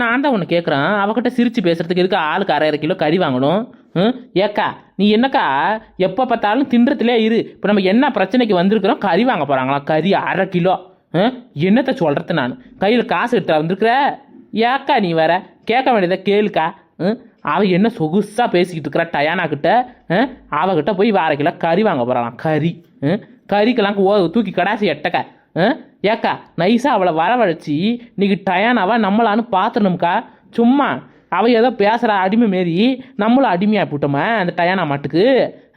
நான் தான் ஒன்று கேட்குறேன் அவகிட்ட சிரித்து பேசுறதுக்கு எதுக்கு ஆளுக்கு அரை அரை கிலோ கறி வாங்கணும்? ம்? ஏக்கா நீ என்னக்கா எப்போ பார்த்தாலும் தின்றதுலே இரு. இப்போ நம்ம என்ன பிரச்சனைக்கு வந்திருக்கிறோம்? கறி வாங்க போகிறாங்களா கறி அரை கிலோ. ம்? என்னத்தை சொல்கிறது நான்? கையில் காசு கிட்ட வந்திருக்கிற ஏக்கா நீ வேற. கேட்க வேண்டியதை கேளுக்கா. ம்? அவ என்ன சொகுசாக பேசிக்கிட்டு இருக்கிறா டயானாக்கிட்ட அவகிட்ட போய் அரை கிலோ கறி வாங்க போகிறாளாம் கறி. ம்? கறிக்கெல்லாம் ஓ தூக்கி கடாசி எட்டக்கா. ஏக்கா நைஸாக அவளை வரவழைச்சி இன்னைக்கு டயானாவா நம்மளான்னு பார்த்துடணும்க்கா சும்மா அவ ஏதோ பேசுகிற அடிமை மாரி. நம்மளும் அடிமையாக போட்டோமா அந்த டயானா மாட்டுக்கு.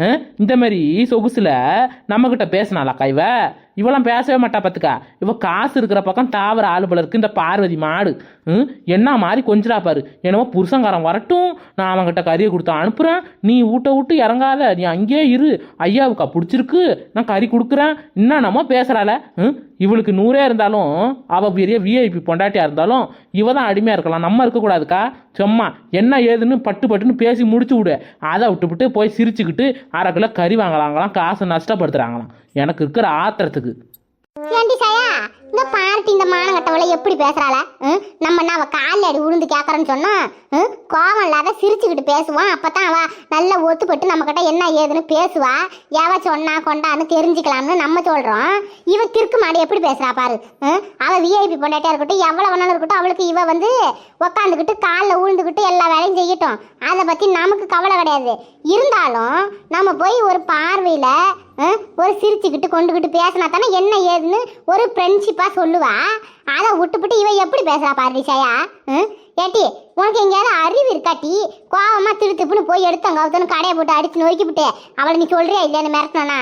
ஆ? இந்த மாதிரி சொகுசில் நம்மக்கிட்ட பேசினாலாக்கா இவ? இவெல்லாம் பேசவே மாட்டா பார்த்துக்கா இவ காசு இருக்கிற பக்கம் தாவர ஆளுபல இருக்கு. இந்த பார்வதி மாடு. ம்? என்ன மாதிரி கொஞ்சரா பாரு. என்னமோ புருஷங்காரன் வரட்டும். நான் அவங்ககிட்ட கறியை கொடுத்து அனுப்புகிறேன் நீ ஊட்ட விட்டு இறங்காத. நீ அங்கேயே இரு. ஐயாவுக்கா பிடிச்சிருக்கு. நான் கறி கொடுக்குறேன். என்னென்னமோ பேசுகிறாள ம்? இவளுக்கு நூறே இருந்தாலும் அவள் பெரிய விஐபி பொண்டாட்டியாக இருந்தாலும் இவ தான் அடிமையாக இருக்கலாம். நம்ம இருக்கக்கூடாதுக்கா சும்மா என்ன ஏதுன்னு பட்டு பட்டுன்னு பேசி முடிச்சு விடு. அதை விட்டுவிட்டு போய் சிரிச்சுக்கிட்டு அரை கிலோ கறி வாங்கலாங்களாம். காசை நஷ்டப்படுத்துகிறாங்களாம் எனக்கு இருக்கிற ஆத்திரத்துக்கு. ஏண்டி சாயா? இந்த பார்ட்டி இந்த மானங்கட்டவளை எப்படி பேசுறாள? ம்? நம்ம என்ன அவ அடி உளுந்து கேக்குறேன்னு சொன்னா ம்? கோவம் இல்லாத சிரிச்சுக்கிட்டு பேசுவான் அப்பதான் அவ நல்லா ஒத்துப்பட்டு நம்ம கிட்ட என்ன ஏதுன்னு பேசுவா. எவ சொன்னா கொண்டான்னு தெரிஞ்சுக்கலாம்னு நம்ம சொல்றோம். இவ திருக்கு மாடி எப்படி பேசுறா பாரு ம்? அவ விஐபி பொண்டாட்டியா இருக்கட்டும் எவ்வளவு வேணாலும் இருக்கட்டும் அவளுக்கு இவ வந்து உக்காந்துக்கிட்டு காலில் உழுந்துக்கிட்டு எல்லா வேலையும் செய்யட்டும். அதை பத்தி நமக்கு கவலை கிடையாது. இருந்தாலும் நம்ம போய் ஒரு பார்வையில ஒரு சிரிச்சுக்கிட்டு கொண்டுக்கிட்டு பேசினா தானே என்ன ஏதுன்னு ஒரு ஃப்ரெண்ட்ஷிப்பாக சொல்லுவா. அதை விட்டுப்புட்டு இவ எப்படி பேசுறா பாரு சாயா ஏட்டி உனக்கு எங்கேயாவது அறிவு இருக்காட்டி கோவமா திருத்துப்புன்னு போய் எடுத்து அங்கே ஒருத்தனு கடையை போட்டு அடிச்சு நொறுக்கிவிட்டு அவளை நீ சொல்றியா இல்லைன்னு மிரட்டினா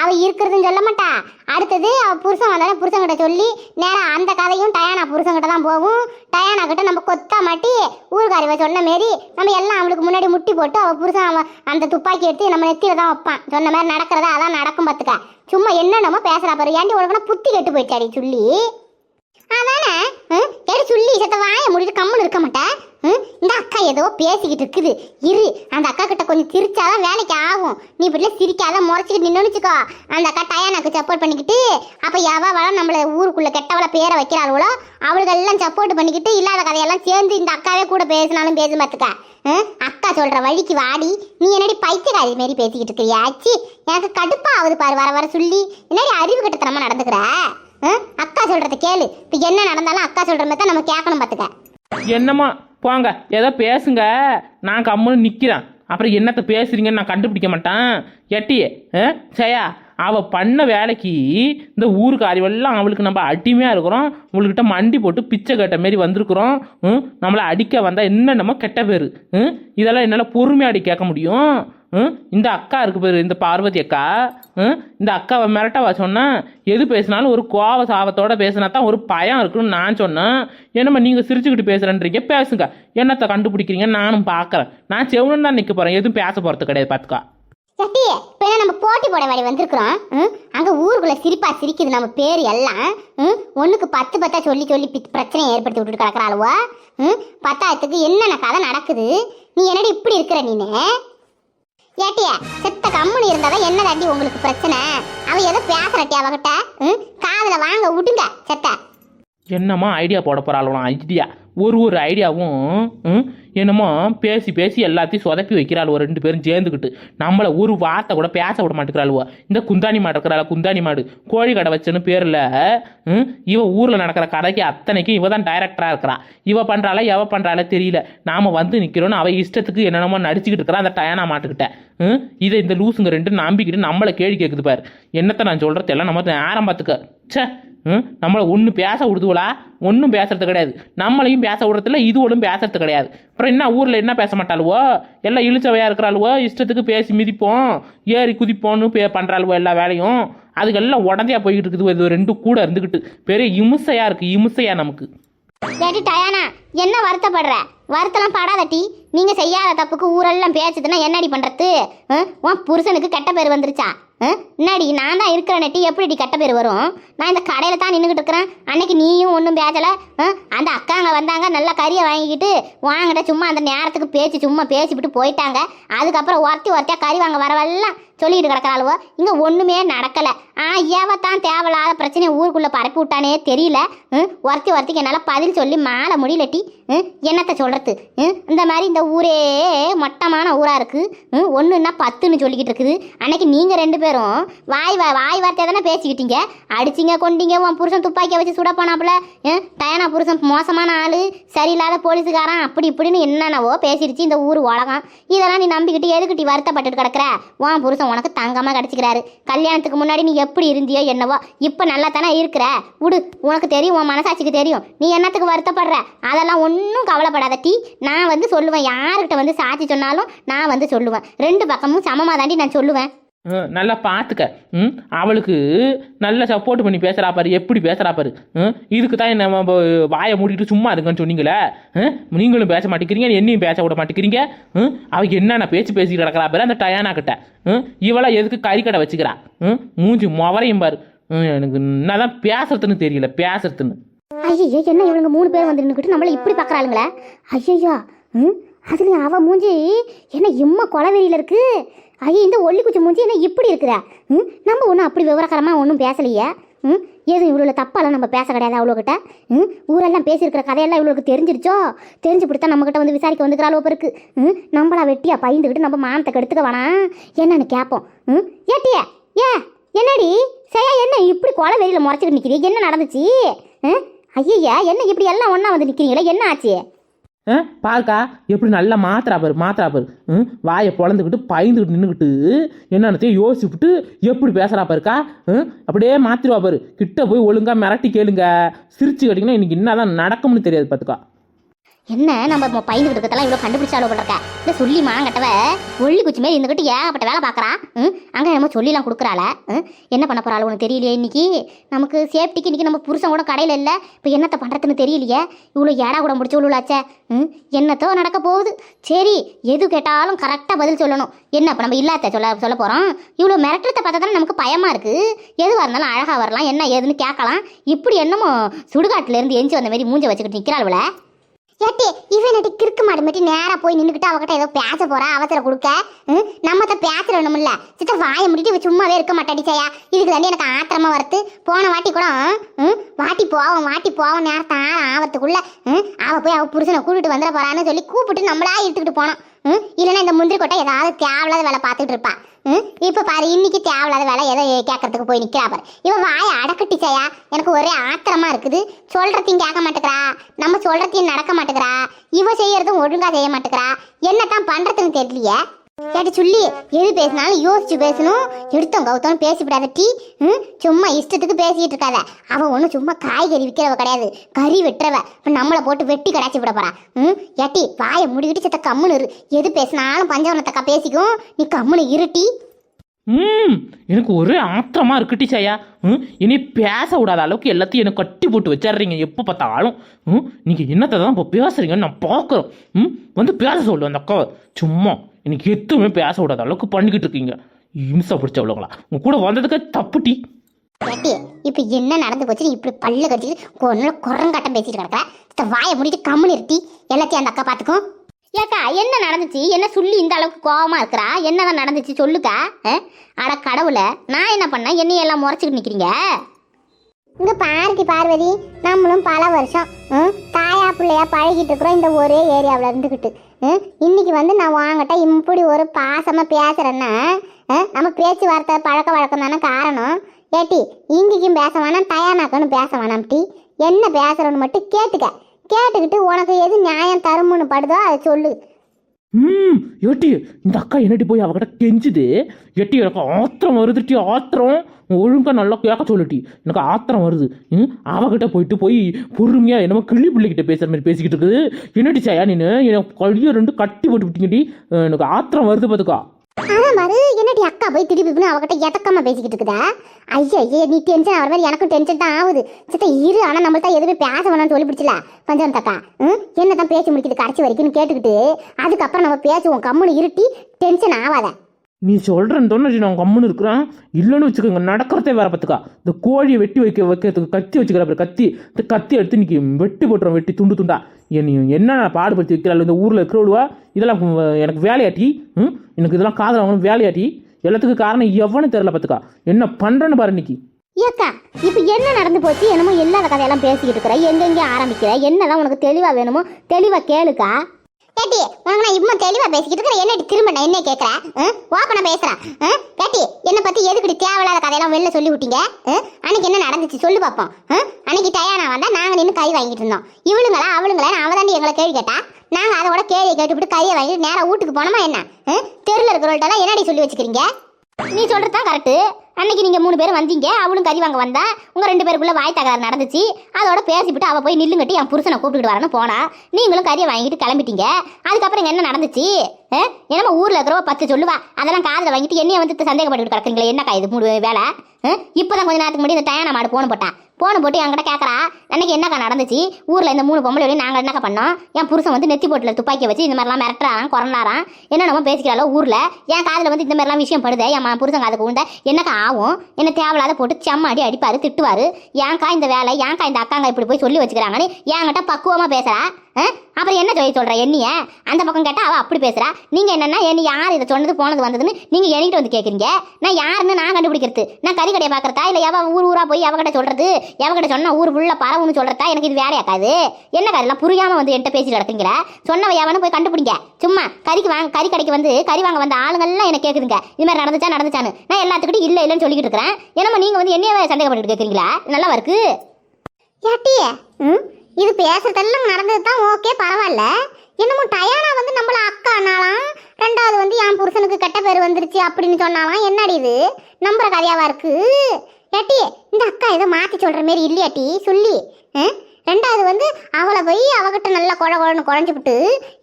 அவ இருக்கிறதுன்னு சொல்ல மாட்டா. அடுத்தது அவ புருஷன் வந்தாலும் புருஷன்கிட்ட சொல்லி நேரம் அந்த கதையும் டயானா புருஷன்கிட்ட தான் போகும். டயானா கிட்ட நம்ம கொத்தா மாட்டி ஊருக்காரி சொன்ன மாரி நம்ம எல்லாம் அவளுக்கு முன்னாடி முட்டி போட்டு அவ புருஷன் அவன் அந்த துப்பாக்கி எடுத்து நம்ம நெத்தியில தான் வைப்பான். சொன்ன மாதிரி நடக்கிறதா அதான் நடக்கும் பார்த்துக்க. சும்மா என்னென்னமோ பேசுறா பாரு. ஏன்டி உனக்குன்னா புத்தி கெட்டு போயிட்டாடி சொல்லி. சரி சொல்லி சத்த வாய முடிட்டு கம்முன்னு இருக்க மாட்டேன் ம், இந்த அக்கா ஏதோ பேசிக்கிட்டு இருக்குது. இரு அந்த அக்கா கிட்ட கொஞ்சம் சிரிச்சாதான் வேலைக்கு ஆகும். நீ இப்படி சிரிக்காத முறைச்சிக்கிட்டு நின்று வச்சுக்கோ. அந்த அக்கா டயானாக்கு சப்போர்ட் பண்ணிக்கிட்டு அப்போ எவா வள நம்மள ஊருக்குள்ள கெட்டவளை பேரை வைக்கிறாளோ அவளுக்கெல்லாம் சப்போர்ட் பண்ணிக்கிட்டு இல்லாத கதையெல்லாம் சேர்ந்து இந்த அக்காவே கூட பேசினாலும் பேச பார்த்துக்க அக்கா சொல்கிற வழிக்கு வாடி. நீ என்னடி பைத்தியக்காரி மாரி பேசிக்கிட்டு இருக்கியாச்சி எனக்கு கடுப்பாகுது பாரு வர வர சொல்லி. என்னடி அறிவு கட்டத்தனமா நடந்துக்கிற? அக்கா சொல்றத கேளு. இப்போ என்ன நடந்தாலும் அக்கா சொல்ற மாதிரி தான் நம்ம கேட்கணும் பார்த்துக்க என்னம்மா போங்க. ஏதோ பேசுங்க. நான் கம்முன்னு நிற்கிறேன் அப்புறம் என்னத்தை பேசுறீங்கன்னு நான் கண்டுபிடிக்க மாட்டேன். எட்டியே ஆ? சயா அவள் பண்ண வேலைக்கு இந்த ஊருக்கு அவளுக்கு நம்ம அடிமையாக இருக்கிறோம். உங்கள்கிட்ட மண்டி போட்டு பிச்சை கேட்ட மாரி வந்திருக்கிறோம். ம்? நம்மளை அடிக்க வந்தால் என்னென்னமோ கெட்ட பேர். ம்? இதெல்லாம் என்னால் பொறுமையாடி கேட்க முடியும். இந்த அக்கா இருக்கு பேர் இந்த பார்வதி அக்கா. ம்? இந்த அக்காவை மிரட்டவா சொன்னேன் எது பேசினாலும் ஒரு கோவ சாபத்தோட பேசினா தான் ஒரு பயம் இருக்குன்னு நான் சொன்னேன். என்னம்மா நீங்கள் சிரிச்சுக்கிட்டு பேசுகிறேன்றீங்க பேசுங்க. என்னத்தை கண்டுபிடிக்கிறீங்க நானும் பார்க்குறேன் நான் செவனுன்னு தான் நிற்க போகிறேன் எதுவும் பேச போகிறது கிடையாது பார்த்துக்கா சட்டி இப்போ நம்ம போட்டி போட வேலை வந்திருக்கிறோம்? ம், அங்க ஊருக்குள்ள சிரிப்பா சிரிக்குது நம்ம பேர் எல்லாம். ம், ஒன்றுக்கு பத்து பத்தா சொல்லி சொல்லி பி- பிரச்சனையை ஏற்படுத்தி விட்டுட்டு கிடக்குறாளுவா? ம், பத்தாயிரத்துக்கு என்னென்ன கதை நடக்குது? நீ என்னடி இப்படி இருக்கிற நீனே? ஏட்டிய செத்த கம்முனு இருந்தாதான் என்ன தாண்டி உங்களுக்கு பிரச்சனை? அவ ஏதோ பேசுறட்டி அவகிட்ட. ம், காதுல வாங்க விடுங்க செத்த. என்னம்மா ஐடியா போட போகிறாளுவலாம் ஐடியா. ஒரு ஒரு ஐடியாவும் என்னமோ பேசி பேசி எல்லாத்தையும் சொதப்பி வைக்கிறாள் ரெண்டு பேரும் சேர்ந்துக்கிட்டு நம்மளை ஒரு வார்த்தை கூட பேச விட மாட்டேங்கிறாளுவ. இந்த குந்தாணி மாடு இருக்கிறாள் குந்தாணி மாடு. கோழி கடை வச்சன்னு பேரில் இவ ஊரில் நடக்கிற கடைக்கு அத்தனைக்கும் இவ தான் டைரக்டராக இருக்கிறா. இவ பண்ணுறாளா எவ பண்ணுறாளா தெரியல. நாம் வந்து நிற்கிறோன்னு அவள் இஷ்டத்துக்கு என்னென்னமோ நடிச்சுக்கிட்டு இருக்கிறா அந்த டயானா மாட்டுக்கிட்ட. ம், இதை இந்த லூசுங்க ரெண்டு நம்பிக்கிட்டு நம்மளை கேள்வி கேட்குது பாரு. என்னத்தை நான் சொல்கிறது எல்லாம் நம்ம நேரம் பார்த்துக்க ம் நம்மளை ஒன்று பேச விடுதுவலா ஒன்றும் பேசுறது கிடையாது. நம்மளையும் பேச விடுறதில்ல இதுவோடும் பேசுறது கிடையாது. அப்புறம் என்ன ஊரில் என்ன பேச மாட்டாளுவோ? எல்லாம் இழிச்சவையாக இருக்கிறாளுவோ? இஷ்டத்துக்கு பேசி மிதிப்போம். ஏறி குதிப்போன்னு பே பண்ணுறாளுவோ எல்லா வேலையும். அதுக்கெல்லாம் உடந்தையா போய்கிட்டு இருக்குது இது ரெண்டும் கூட இருந்துக்கிட்டு பெரிய இமுசையாக இருக்குது இமுசையாக நமக்கு. ஏட்டி டயானா என்ன வருத்தப்படுற? வருத்தலாம் படாதட்டி நீங்கள் செய்யாத தப்புக்கு ஊரெல்லாம் பேசுதுன்னா என்னடி பண்ணுறது உன் புருஷனுக்கு கெட்ட பேர் வந்துருச்சா? என்னடி நான் தான் இருக்கிறேன்ட்டி எப்படிடி கெட்ட பேர் வரும்? நான் இந்த கடையில் தான் நின்றுக்கிட்டு இருக்கிறேன். அன்னைக்கு நீயும் ஒன்றும் பேசலை. அந்த அக்காங்க வந்தாங்க நல்லா கறியை வாங்கிக்கிட்டு வாங்கிட்ட சும்மா அந்த நேரத்துக்கு பேச்சு சும்மா பேசிவிட்டு போயிட்டாங்க. அதுக்கப்புறம் ஒருத்தி ஒருத்தியா கறி வாங்க வரவெல்லாம் சொல்லிட்டு கிடக்கிறாளுவோ இங்கே ஒன்றுமே நடக்கலை. ஆ ஏவத்தான் தேவையில்லாத பிரச்சனையை ஊருக்குள்ளே பரப்பி விட்டானே தெரியல. ம், ஒருத்தி ஒருத்திக்கு என்னால் பதில் சொல்லி மாலை முடியலட்டி ம், என்னத்த சொல்கிறது ம், இந்த மாதிரி இந்த ஊரே மட்டமான ஊராக இருக்குது ம், பத்துன்னு சொல்லிக்கிட்டு இருக்குது. அன்னைக்கு நீங்கள் ரெண்டு பேரும் வாய் வா வாய் வார்த்தையை தானே பேசிக்கிட்டீங்க? அடிச்சிங்க கொண்டீங்க உன் புருஷன் துப்பாக்கியை வச்சு சுட போனாப்புல. டயனா புருஷன் மோசமான ஆள் சரியில்லாத போலீஸுக்காரன் அப்படி இப்படின்னு என்னென்னவோ பேசிடுச்சு இந்த ஊர் உலகம். இதெல்லாம் நீ நம்பிக்கிட்டு எதுக்கிட்டி வருத்தப்பட்டுட்டு கிடக்குற? உன் புருஷன் உனக்கு தங்கமா கிடச்சிக்கிறாரு. கல்யாணத்துக்கு முன்னாடி நீ எப்படி இருந்தியோ என்னவோ இப்போ நல்லா தானே இருக்கிற? விடு உனக்கு தெரியும் உன் மனசாட்சிக்கு தெரியும். நீ என்னத்துக்கு வருத்தப்படுற? அதெல்லாம் ஒன்றும் கவலைப்படாத டீ. நான் வந்து சொல்லுவேன். யாருக்கிட்ட வந்து சாட்சி சொன்னாலும் நான் வந்து சொல்லுவேன். ரெண்டு பக்கமும் சமமாக தாண்டி நான் சொல்லுவேன். நல்லா பார்த்துக்க ம்? அவளுக்கு நல்லா சப்போர்ட் பண்ணி பேசுகிறா பாரு. எப்படி பேசுகிறா பாரு. ம்? இதுக்கு தான் நம்ம வாயை மூடிட்டு சும்மா இருக்குன்னு சொன்னீங்களே? ம், நீங்களும் பேச மாட்டேங்கிறீங்க என்னையும் பேச விட மாட்டேங்கிறீங்க. ம்? அவள் என்னென்ன பேச்சு பேசிக்கிட்டு கிடக்கிறா பாரு அந்த டயானா கிட்ட. ம்? இவளை எதுக்கு கறிக்கடை வச்சுக்கிறா? ம்? மூஞ்சி முவரையும் பாரு. ம், எனக்கு என்னதான் பேசுறதுன்னு தெரியல பேசுறதுன்னு. ஐயோ என்ன இவங்க மூணு பேர் வந்து நின்றுக்கிட்டு நம்மள இப்படி பார்க்குறாளுங்களே ஐயோ ம்? அதுலேயும் அவள் மூஞ்சி என்ன இம்மா கொலவெறியில் இருக்கு? ஐயே இந்த ஒல்லி குச்சி மூஞ்சி என்ன இப்படி இருக்குதா? ம்? நம்ம ஒன்றும் அப்படி விவரகரமாக ஒன்றும் பேசலையே. ம்? எதுவும் இவ்வளோ தப்பாலாம் நம்ம பேச கிடையாது அவ்வளோக்கிட்ட ம்? ஊரெல்லாம் பேசியிருக்கிற கதையெல்லாம் இவ்வளோக்கு தெரிஞ்சிருச்சோ? தெரிஞ்சு பிடித்தா நம்மக்கிட்ட வந்து விசாரிக்க வந்துக்கிற அளவு பேருக்கு. ம்? நம்மளா வெட்டியா பயந்துக்கிட்டு நம்ம மானத்தை கெடுத்துக்க வேணாம் என்னன்னு கேட்போம் ம்? ஏட்டியா ஏ என்னடி? சரியா என்ன? இப்படி கொலை வெளியில் முறைச்சிக்கிட்டு நிற்கிறீங்க என்ன நடந்துச்சு? ம்? ஐயா என்ன இப்படி எல்லாம் ஒன்றா வந்து நிற்கிறீங்களே என்ன ஆச்சு? பாருக்கா எப்படி நல்லா மாத்திரா பாரு மாத்திரா பாரு. ம் வாயை பொழந்துக்கிட்டு பயந்துக்கிட்டு நின்றுக்கிட்டு என்னென்னத்தையும் யோசிச்சுட்டு எப்படி பேசுகிறா பாருக்கா? ம் அப்படியே மாத்திருவா பாரு. கிட்ட போய் ஒழுங்கா மிரட்டி கேளுங்க. சிரிச்சு கேட்டிங்கன்னா இன்னைக்கு என்னதான் நடக்கும்னு தெரியாது பார்த்துக்கா என்ன நம்ம பயந்துகிட்டு இருக்கதெல்லாம் இவ்வளோ கண்டுபிடிச்சாலோ போல இருக்க இல்லை சொல்லி மாங்கட்டவ ஒள்ளி குச்சி மாரி இருந்துக்கிட்டு ஏகப்பட்ட வேலை பார்க்குறா. ம்? அங்கே நம்ம சொல்லிலாம் கொடுக்குறாள. ம்? என்ன பண்ண போகிறாள் உனக்கு தெரியலையே இன்னைக்கு? நமக்கு சேஃப்டிக்கு இன்னைக்கு நம்ம புருஷன் கூட கடையில் இல்லை. இப்போ என்னத்தை பண்ணுறதுன்னு தெரியலையே. இவ்வளோ ஏடா கூட முடிச்சு உள்ளாச்சே ம்? என்னத்தோ நடக்க போகுது. சரி எது கேட்டாலும் கரெக்டாக பதில் சொல்லணும். என்ன இப்போ நம்ம இல்லாத சொல்ல சொல்ல போகிறோம் இவ்வளோ மிரட்டத்தை பார்த்தா தானே நமக்கு பயமாக இருக்குது எதுவாக இருந்தாலும் அழகாக வரலாம். என்ன ஏதுன்னு கேட்கலாம். இப்படி என்னமோ சுடுகாட்டிலேருந்து எஞ்சி வந்த மாரி மூஞ்ச வச்சுக்கிட்டு நிற்கிறாள் ஏட்டி இவன் நட்டி கிறுக்கு மாடு மாட்டி நேராக போய் நின்றுக்கிட்டு அவகிட்ட ஏதோ பேச போறா அவசரம் கொடுக்க? ம், நம்மத்த பேசுறணும்ல சித்த வாயை முடிட்டு இவ சும்மாவே இருக்க மாட்டாடி இதுக்கு தாண்டி எனக்கு ஆத்திரமா வருது. போன வாட்டி கூட வாட்டி போவோம் வாட்டி போவோம் நேரத்தை ஆவத்துக்குள்ள ம், அவ போய் அவ புருஷனை கூட்டிட்டு வந்துட போறான்னு சொல்லி கூப்பிட்டு நம்மளா இழுத்துக்கிட்டு போனோம். ம், இல்லைன்னா இந்த முந்திரி கொட்டை ஏதாவது தேவையில்லாத வேலை பார்த்துட்டு இருப்பா. ம், இப்போ பாரு இன்னைக்கு தேவையில்லாத வேலை ஏதோ கேட்கறதுக்கு போய் நிற்கிறா பாரு. இவன் வாயை அடக்கட்டி எனக்கு ஒரே ஆத்திரமா இருக்குது. சொல்றதையும் கேட்க மாட்டேங்கிறா. நம்ம சொல்றதையும் நடக்க மாட்டேங்கிறா. இவ செய்யறதும் ஒழுங்கா செய்ய மாட்டேங்கிறா. என்னத்தான் பண்றதுன்னு தெரியலையே. கேட்டு சொல்லி எது பேசினாலும் யோசிச்சு பேசணும். எடுத்தோம் கௌத்தம் பேசிவிடாத டீ. ம்? சும்மா இஷ்டத்துக்கு பேசிக்கிட்டு இருக்காத. அவன் ஒன்றும் சும்மா காய்கறி விற்கிறவ கிடையாது. கறி வெட்டுறவ. இப்போ நம்மளை போட்டு வெட்டி கடாச்சி விட போறா. ம்? ஏட்டி வாயை முடிக்கிட்டு சித்த கம்முன்னு இரு. எது பேசினாலும் பஞ்சவனத்தக்கா பேசிக்கும். நீ கம்முன்னு இருட்டி ம். எனக்கு ஒரே ஆத்திரமா இருக்குட்டி சாயா ம்? இனி பேச விடாத அளவுக்கு எல்லாத்தையும் எனக்கு கட்டி போட்டு வச்சிடுறீங்க. எப்போ பார்த்தாலும். ம்? நீங்கள் என்னத்தை தான் இப்போ பேசுறீங்கன்னு நான் பார்க்குறோம். ம்? வந்து பேச சொல்லு அந்த அக்காவை. சும்மா. எனக்கு எதுவுமே பேச விடாத அளவுக்கு பண்ணிக்கிட்டு இருக்கீங்க. இம்சை பிடிச்சவளங்களா உங்க கூட வந்ததுக்கு தப்புட்டி இப்போ என்ன நடந்து போச்சு நீ இப்படி பல்ல கடிச்சிட்டு கொன்னு குரங்காட்டம் பேசிட்டு கிடக்க வாயை முடிட்டு கம்முன்னு இருட்டி எல்லாத்தையும் அந்த அக்கா பார்த்துக்கும் ஏக்கா என்ன நடந்துச்சு? என்ன சொல்லி இந்த அளவுக்கு கோவமா இருக்கிறா? என்னதான் நடந்துச்சு சொல்லுக்கா? அட கடவுள நான் என்ன பண்ணேன் என்னைய எல்லாம் முறைச்சிக்கிட்டு நிக்கிறீங்க? இங்க பார்வதி பார்வதி நம்மளும் பல வருஷம் பிள்ளையா பழகிட்டு இருக்கிறோம் இந்த ஒரே ஏரியாவில் இருந்துக்கிட்டு இன்றைக்கி இன்னைக்கு வந்து நான் வாங்கிட்ட இப்படி ஒரு பாசமாக பேசுகிறேன்னா நம்ம பேச்சு வார்த்தை பழக்க வழக்கம் தானே காரணம். ஏட்டி இங்கேயும் பேச வேணாம் டயானாக்கன்னு பேச வேணாம் டி. என்ன பேசுகிறோன்னு மட்டும் கேட்டுக்க. கேட்டுக்கிட்டு உனக்கு எது நியாயம் தருமுன்னு படுதோ அதை சொல்லு. ம் எட்டி இந்த அக்கா என்னடி போய் அவகிட்ட கெஞ்சுது? எட்டி எனக்கு ஆத்திரம் வருதுட்டி ஆத்திரம். ஒழுங்காக நல்லா கேட்க சொல்லுட்டி எனக்கு ஆத்திரம் வருது. ம் அவகிட்ட போயிட்டு போய் பொறுமையாக என்னமோ கிளி பிள்ளைகிட்ட பேசுகிற மாதிரி பேசிக்கிட்டு இருக்குது. என்னடி சாயா நீனு? எனக்கு கழிய ரெண்டு கட்டி போட்டு விட்டீங்கடி எனக்கு ஆத்திரம் வருது பார்த்துக்கா அதான் மாதிரி என்னடி அக்கா போய் திருப்பி அவகிட்ட எதக்கமா பேசிக்கிட்டு இருக்குதா? ஐயா ஐயா நீ டென்ஷன் ஆகிற மாதிரி எனக்கும் டென்ஷன் தான் ஆகுது. சித்த இரு ஆனா நம்மள்ட்ட எதுவுமே பேச வேணாம்னு சொல்லி பிடிச்சல பஞ்சவன் தக்கா ம்? என்ன தான் பேசி முடிக்குது கடைசி வரைக்கும்னு கேட்டுக்கிட்டு அதுக்கப்புறம் நம்ம பேசுவோம் கம்முன்னு இருட்டி டென்ஷன் ஆகாத. நீ சொல்கிறேன்னு தோணுச்சு நான் கம்முன்னு இருக்கிறேன். இல்லைன்னு வச்சுக்கோங்க நடக்கிறதே வேற பார்த்துக்கா. இந்த கோழியை வெட்டி வைக்க வைக்கிறதுக்கு கத்தி வச்சுக்கிற பாரு கத்தி. இந்த கத்தி எடுத்து இன்னைக்கு வெட்டி போட்டுறோம் வெட்டி துண்டு துண்டா. என்னை என்ன பாடுபடுத்தி வைக்கிறாள்? இந்த ஊரில் இருக்கிறவளுவா இதெல்லாம் எனக்கு வேலையாட்டி ம் எனக்கு இதெல்லாம் காதல் வாங்கணும் வேலையாட்டி எல்லாத்துக்கும் காரணம் எவனும் தெரியல பார்த்துக்கா. என்ன பண்ணுறேன்னு பாரு இன்னைக்கு. ஏக்கா இப்போ என்ன நடந்து போச்சு? என்னமோ இல்லாத கதையெல்லாம் பேசிக்கிட்டு இருக்கிற எங்கெங்கே ஆரம்பிக்கிற என்னதான் உனக்கு தெளிவா வேணுமோ தெளிவா கேளுக்கா. கேட்டி நான் தெளிவா பேசிக்கிட்டு இருக்கிற என்னடி திரும்ப நான் என்ன கேட்குறேன் ஓப்பனா பேசுறேன். கேட்டி என்னை பத்தி எதுக்கடி தேவையில்லாத கதையெல்லாம் வெளில சொல்லி விட்டீங்க? அன்னைக்கு என்ன நடந்துச்சு? சொல்லு பார்ப்போம் அன்னைக்கு டயானா வந்தா நாங்க நின்று கை வாங்கிட்டு இருந்தோம். இவளுங்களா அவளுங்களா அவ தாண்டி எங்களை கேள்வி கேட்டா? நாங்க அதோட கேள்வியை கேட்டுவிட்டு கையை வாங்கிட்டு நேரா வீட்டுக்கு போனோமா என்ன? தெருல இருக்கிறவள்கிட்ட என்னடி சொல்லி வச்சுக்கிறீங்க? நீ சொல்றது தான் கரெக்டு அன்னைக்கு நீங்க மூணு பேரும் வந்தீங்க அவளும் கறி வாங்க வந்தா உங்க ரெண்டு பேருக்குள்ள வாய் தகராறு நடந்துச்சு. அதோட பேசிவிட்டு அவ போய் நில்லுங்கட்டி என் புருஷனை கூப்பிட்டுட்டு வரேன்னு போனா. நீங்களும் கறியை வாங்கிட்டு கிளம்பிட்டீங்க. அதுக்கப்புறம் இங்கே என்ன நடந்துச்சு? என்னமோ ஊர்ல இருக்கிறவ பத்து சொல்லுவா. அதெல்லாம் காதல வாங்கிட்டு என்னைய வந்து சந்தேகப்பட்டு கிடக்குறீங்களே என்னக்கா இது மூணு வேலை ஆ? இப்பதான் கொஞ்ச நேரத்துக்கு முன்னாடி இந்த டயானா மாடு போன போட்டான் போன போட்டு என்கிட்ட கேட்கறா அன்னைக்கு என்னக்கா நடந்துச்சு? ஊரில் இந்த மூணு பொம்பளை நாங்கள் என்னக்கா பண்ணோம்? என் புருஷன் வந்து நெத்தி போட்டில் துப்பாக்கி வச்சு இந்த மாதிரிலாம் மிரட்டுறான் குறநாரான் என்னென்னமோ பேசிக்கிறாளோ ஊரில். என் காதில் வந்து இந்த மாதிரிலாம் விஷயம் படுதே. என் புருஷன் காதுக்கு உண்ட என்னக்கா ஆகும்? என்ன தேவையில்லாத போட்டு செம்ம அடி அடிப்பார் திட்டுவார். ஏன்க்கா இந்த வேலை? ஏன்க்கா இந்த அக்காங்க இப்படி போய் சொல்லி வச்சுக்கிறாங்கன்னு என்கிட்ட பக்குவமாக பேசுகிறா ஆ? அப்புறம் என்ன சொல்லி சொல்கிற என்னைய அந்த பக்கம் கேட்டால் அவள் அப்படி பேசுகிறா நீங்கள் என்னென்னா என்ன யார் இதை சொன்னது போனது வந்ததுன்னு நீங்கள் என்கிட்ட வந்து கேட்குறீங்க நான் யாருன்னு நான் கண்டுபிடிக்கிறது? நான் கறி கடையை பார்க்குறதா இல்லை எவ ஊர் ஊராக போய் எவகிட்ட சொல்றது? எவகிட்ட சொன்ன ஊர் உள்ள பரவுன்னு சொல்கிறதா எனக்கு இது வேலையாக்காது என்ன கதையெல்லாம் புரியாமல் வந்து என்கிட்ட பேசி கிடக்குங்களா சொன்னவ எவனும் போய் கண்டுபிடிங்க. சும்மா கறிக்கு வாங்க கறி கடைக்கு வந்து கறி வாங்க வந்த ஆளுங்கள்லாம் என்ன கேட்குதுங்க இது மாதிரி நடந்துச்சா நடந்துச்சான்னு. நான் எல்லாத்துக்கிட்டும் இல்லை இல்லைன்னு சொல்லிக்கிட்டு இருக்கிறேன். என்னமோ நீங்கள் வந்து என்னையவே சந்தேகப்பட்டு கேட்குறீங்களா நல்லா இருக்கு. ஏட்டியே ம்? இது பேசுறதெல்லாம் நடந்தது தான் ஓகே பரவாயில்ல. என்னமோ டயானா வந்து நம்மள அக்கானாலாம் ரெண்டாவது வந்து என் புருஷனுக்கு கெட்ட பேர் வந்துருச்சு அப்படின்னு சொன்னாலாம். என்னடி இது? நம்புற கதையாவா இருக்கு? ஏட்டி இந்த அக்கா ஏதோ மாற்றி சொல்ற மாரி இல்லையாட்டி சொல்லி ரெண்டாவது வந்து அவளை போய் அவகிட்ட நல்லா குழ குழன்னு குழஞ்சுபிட்டு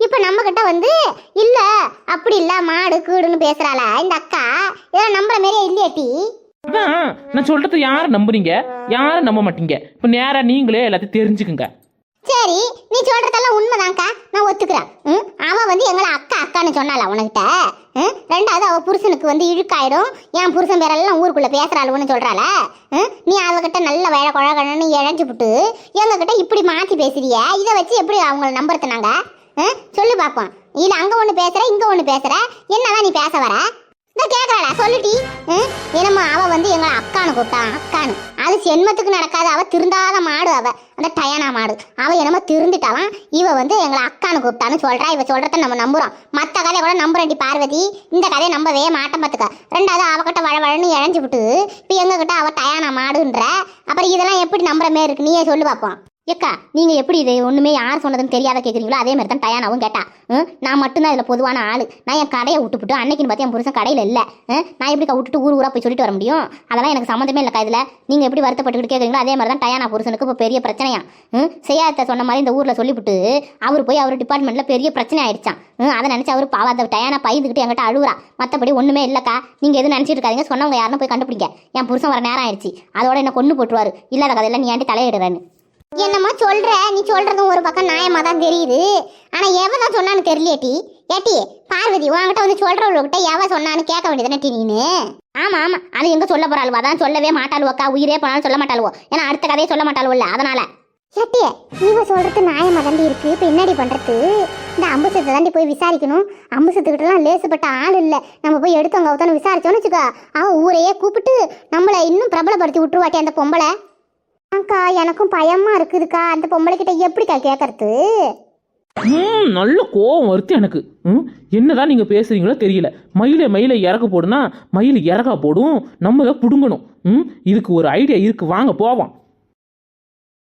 இப்போ நம்ம கிட்ட வந்து இல்லை அப்படி இல்லை மாடு கீடுன்னு பேசுகிறாள இந்த அக்கா ஏதோ நம்புற மாரியே இல்லையாட்டி நான் சொல்றது யாரை நம்புறீங்க? யாரும் நம்ப மாட்டீங்க. இப்போ நேராக நீங்களே எல்லாத்தையும் தெரிஞ்சுக்குங்க. சரி நீ சொல்றதெல்லாம் உண்மைதான்க்கா. நான் ஒத்துக்கிறேன். ம்? அவன் வந்து எங்களை அக்கா அக்கான்னு சொன்னால உனகிட்ட? ம்? ரெண்டாவது அவள் புருஷனுக்கு வந்து இழுக்காயிடும் என் புருஷன் பேரெல்லாம் ஊருக்குள்ள பேசுறாளுன்னு சொல்றாள? ம்? நீ அவகிட்ட நல்ல வேலை குழகணும்னு இழைஞ்சு விட்டு எங்ககிட்ட இப்படி மாத்தி பேசுறிய? இதை வச்சு எப்படி அவங்கள நம்புறது நாங்க ம்? சொல்லு பாப்போம். இல்ல அங்க ஒண்ணு பேசுற இங்க ஒண்ணு பேசுற. என்னதான் நீ பேச வர? இந்த கேக்குறாளா? சொல்லுடி. ம்? என்னம்மா அவ வந்து எங்களை அக்கானு கூப்பிட்டான் அக்கானு அது சென்மத்துக்கு நடக்காது. அவ திருந்தாத மாடு அவ. அந்த டயானா மாடு. அவ என்னமோ திருந்துட்டாலாம் இவ வந்து எங்களை அக்கானு கூப்பிட்டான்னு சொல்றா. இவ சொல்றத நம்ம நம்புறோம். மத்த கதையை கூட நம்புறேன்டி பார்வதி. இந்த கதையை நம்பவே மாட்டோம் பார்த்துக்க. ரெண்டாவது அவகிட்ட வள வளன்னு இழஞ்சு விட்டு இப்போ எங்ககிட்ட அவ டயானா மாடுன்ற. அப்புறம் இதெல்லாம் எப்படி நம்புற மாரி இருக்கு? நீயே சொல்லு பார்ப்போம் ஏக்கா நீங்க எப்படி இது ஒண்ணுமே யார் சொன்னதுன்னு தெரியாத கேக்குறீங்களோ அதே மாதிரி தான் டயானாவும் கேட்டா. நான் மட்டும்தான் இதுல பொதுவான ஆளு. நான் என் கடையை விட்டுப்புட்டு அன்னைக்குன்னு பார்த்து என் புருஷன் கடையில இல்ல. நான் எப்படிக்கா விட்டுட்டு ஊர் ஊரா போய் சொல்லிட்டு வர முடியும்? அதெல்லாம் எனக்கு சம்மந்தமே இல்லைக்கா இதுல. நீங்க எப்படி வருத்தப்பட்டுக்கிட்டு கேக்குறீங்களோ அதே மாதிரி தான் டயானா புருஷனுக்கு இப்போ பெரிய பிரச்சனையா. ம், செய்யாத சொன்ன மாதிரி இந்த ஊர்ல சொல்லிவிட்டு அவர் போய் அவர் டிபார்ட்மெண்ட்ல பெரிய பிரச்சனை ஆயிடுச்சான் அதை நினைச்சு அவர் பாவம் அந்த டயானா பயந்துக்கிட்டு என்கிட்ட அழுவுறா. மத்தபடி ஒண்ணுமே இல்லக்கா. நீங்க எதுவும் நினைச்சிட்டு இருக்காதீங்க. சொன்னவங்க யாருன்னு போய் கண்டுபிடிங்க. என் புருஷன் வர நேரம் ஆயிடுச்சு. அதோட என்ன கொண்டு போட்டுருவாரு. இல்லாத கதையெல்லாம் நீ ஏன்டி தலையிடுறேன்னு. என்னம்மா சொல்ற? நீ சொல்றதும் ஒரு பக்கம் நியாயமா தான் தெரியுது. ஆனா எவ தான் சொன்னான்னு தெரியலையேட்டி ஏட்டி பார்வதி உன்கிட்ட வந்து சொல்றவங்ககிட்ட எவ சொன்னான்னு கேட்க வேண்டியதானே நீனு? ஆமா ஆமா. அது எங்க சொல்ல போறாளுவா அதான் சொல்லவே மாட்டாளுவக்கா உயிரே போனாலும் சொல்ல மாட்டாளுவோ. ஏன்னா அடுத்த கதையை சொல்ல மாட்டாளுவல்ல அதனால. ஏட்டி இவ சொல்றது நியாயமா தாண்டி இருக்கு. இப்ப என்னடி பண்றது? இந்த அம்புசத்தை தாண்டி போய் விசாரிக்கணும். அம்புசத்துக்கிட்டலாம் லேசுப்பட்ட ஆள் இல்ல. நம்ம போய் எடுத்தவங்க அவத்தானு விசாரிச்சோன்னு வச்சுக்கோ. அவன் ஊரையே கூப்பிட்டு நம்மள இன்னும் பிரபலப்படுத்தி விட்டுருவாட்டி அந்த பொம்பளை. அக்கா எனக்கும் பயமா இருக்குதுக்கா. அந்த பொம்பளை கிட்ட எப்படிக்கா கேட்கறது ம் நல்ல கோவம் வருது எனக்கு. ம் என்னதான் நீங்கள் பேசுறீங்களோ தெரியல. மயிலை மயிலை இறக்க போடுனா மயில் இறக்கா போடும். நம்ம தான் பிடுங்கணும். ம் இதுக்கு ஒரு ஐடியா இருக்கு. வாங்க போவோம்.